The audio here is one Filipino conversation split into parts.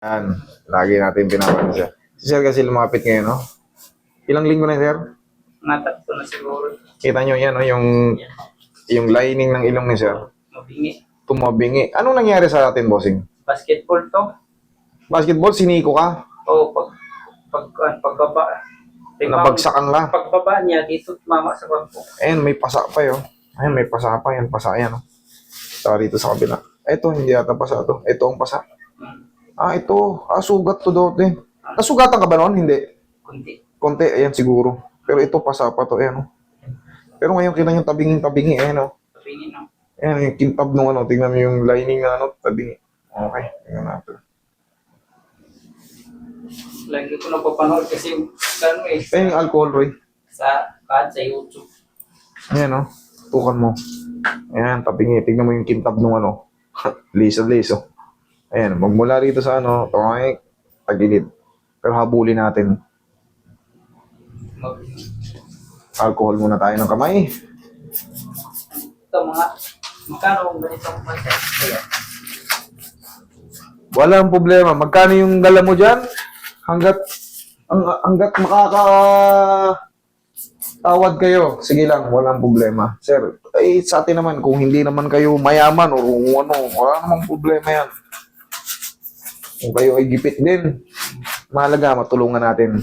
Yan. Lagi natin pinapansin siya. Si Sir kasi lumapit ngayon, no? Ilang linggo na, Sir? Natatlo na siguro. Kita nyo yan, no? Yung, yung lining ng ilong ni Sir. Mabingi. Tumabingi. Anong nangyari sa atin, bossing? Basketball to. Basketball, siniko ka. O pag pag pag pagbaba. Nabagsakan la. Pagbaba niya dito mama sa bangko. Ayun, may pasa pa yun. Ayun, may pasa pa yan. Pasa yan, no? Saka dito sa kabila. Ito, hindi yata pasa to. Ito ang pasa. Ah, ito. Ah, sugat to dote. Nasugatan ka ba noon? Hindi. Kunti. Konti, ayan siguro. Pero ito, pasa pa to. Ayan, no? Pero ngayon, kita yung tabingin-tabingi. Ayan, no? Tabingin no. Ayan, yung kintab nung ano. Tingnan mo yung lining na ano, tabingi. Okay, tingnan natin. Lagi ko napapanood kasi gano'n eh. Ayan yung alcohol, Roy. Sa kahit sa YouTube. Ayan, no? Tukan mo. Ayan, tabingi. Tingnan mo yung kintab nung ano. liso, liso. Ayan, magmula rito sa ano, okay, tagilid. Pero habulin natin. Alcohol muna tayo ng kamay. Ito mga magkano ang ganitong content? Kaya Walang problema. Magkano yung dala mo dyan? Hanggat, ang, hanggat makaka tawad kayo. Sige lang, walang problema. Sir, eh, sa atin naman, kung hindi naman kayo mayaman o kung ano, wala namang problema yan. Kung kayo ay gipit din, mahalaga, matulungan natin.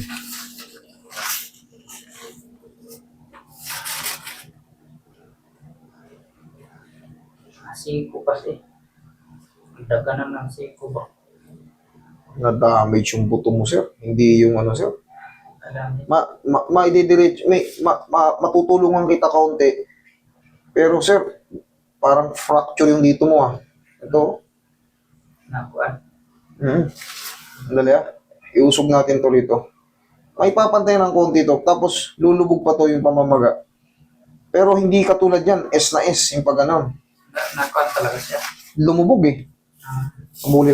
siko kasi. Ang daganan ng siko ba? Na-damage yung buto mo, sir. Hindi yung ano, sir. Alam ma, ma, maididiretso, may, ma, ma, matutulungan kita kaunti. Pero sir, parang fracture yung dito mo ah. Ito. Nakuan. Hmm. Dali ah. Iusog natin to rito. May papantay ng konti to. Tapos lulubog pa to yung pamamaga. Pero hindi katulad yan. S na S yung pag ano. Na- Nakuan talaga siya. Lumubog eh. Ah, Abuli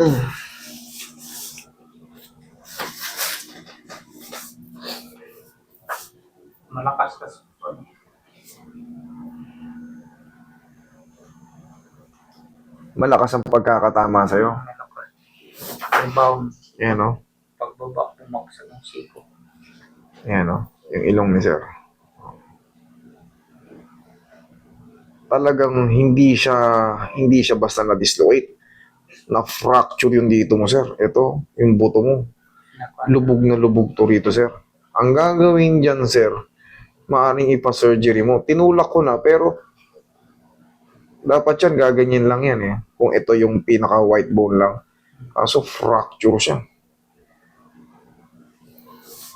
natin. malakas kasi. Malakas ang pagkakatama sa'yo. Malakas. Rebound. Yan o. Pagbaba, pumaksa ng siko. Yan o. Yung ilong ni sir. Talagang hindi siya hindi siya basta na-dislocate. Na-fracture yung dito mo, sir. Ito, yung buto mo. Nakuan. Lubog na lubog to rito, sir. Ang gagawin dyan, sir, maaaring ipa-surgery mo. Tinulak ko na, pero dapat yan, gaganyan lang yan eh. Kung ito yung pinaka-white bone lang. Kaso fracture siya.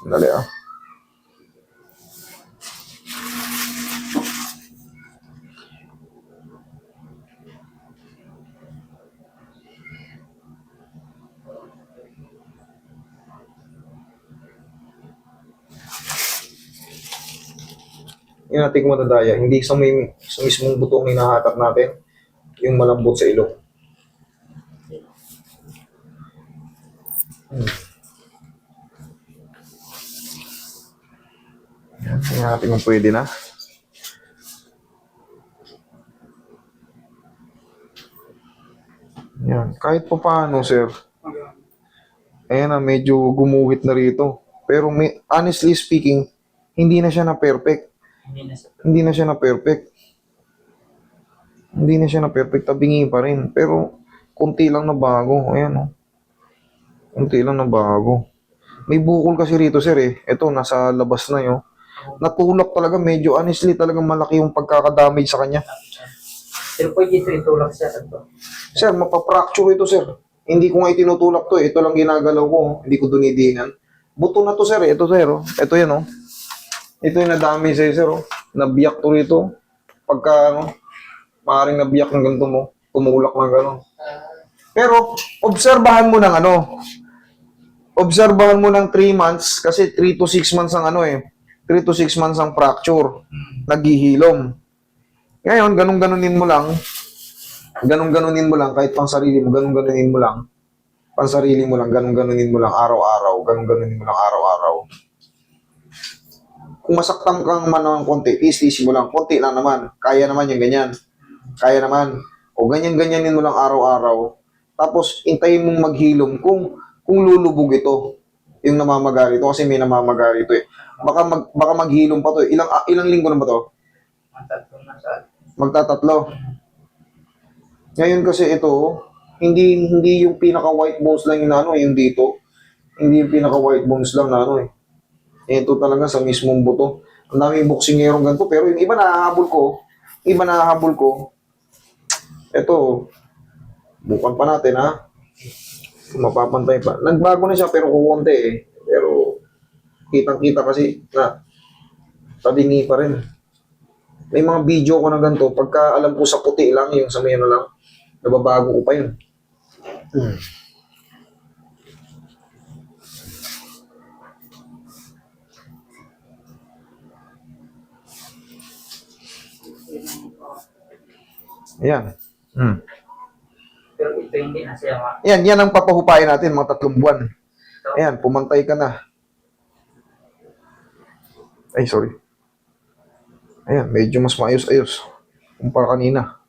Dali ah. Yung natin madadaya, hindi sa, may, sa mismong buto ang hinahatak natin, yung malambot sa ilong. Hmm. Yan, tingnan natin kung pwede na. Yan, kahit pa paano, sir. Ayan na, medyo gumuhit na rito. Pero may, honestly speaking, hindi na siya na perfect. Hindi na sa Hindi na siya na perfect. Hindi na siya na perfect. Tabingi pa rin. Pero, konti lang na bago. Ayan, oh. Konti lang na bago. May bukol kasi rito, sir, eh. Ito, nasa labas na yun. Natulak talaga. Medyo, honestly, talagang malaki yung pagkakadamage sa kanya. Pero pwede ito itulak siya ito. Sir, mapapracture ito, sir. Hindi ko nga itinutulak to, eh. Ito lang ginagalaw ko. Hindi ko dunidinan. Buto na to, sir. eh. Ito, sir. Oh. Ito yan, oh. Ito yung nadami sa'yo, sir. Oh. Nabiyak to rito. Pagka, ano, maaaring nabiyak ng ganito mo. Tumulak ng gano'n. Pero, obserbahan mo ng ano. Obserbahan mo ng 3 months. Kasi 3 to 6 months ang ano eh. 3 to 6 months ang fracture. Naghihilom. Ngayon, ganun-ganunin mo lang. Ganun-ganunin mo lang, kahit pang sarili mo, ganun-ganunin mo lang. Pang sarili mo lang, ganun-ganunin mo lang araw-araw. Ganun-ganunin mo lang araw-araw. Kung masaktan kang man ng konti, tis-tis mo lang. Konti lang naman. Kaya naman yung ganyan. Kaya naman. O ganyan-ganyanin mo lang araw-araw. Tapos, intayin mong maghilom kung kung lulubog ito. Yung namamagari ito. Kasi may namamagari ito eh. Baka, mag, baka maghilom pa to eh. Ilang, ah, ilang linggo na ba to? Matatlo na sa Magtatatlo. Ngayon kasi ito, hindi hindi yung pinaka white bones lang yung ano, yung dito. Hindi yung pinaka white bones lang na ano eh. Ito talaga sa mismong buto. Ang daming boxingerong ganito, pero yung iba nahahabol ko, iba nahahabol ko. Ito, bukan pa natin ha. Mapapantay pa. Nagbago na siya pero kukunti eh. Pero kitang-kita kasi na tabingi pa rin. May mga video ko na ganito, pagka alam ko sa puti lang, yung sa may ano lang, nababago ko pa yun. Hmm. Ayan. Hmm. Pero ito hindi na siya ma... Yan, yan ang papahupain natin, mga tatlong buwan. Ayan, pumantay ka na. Ay, sorry. Ayan, medyo mas maayos-ayos kumpara kanina.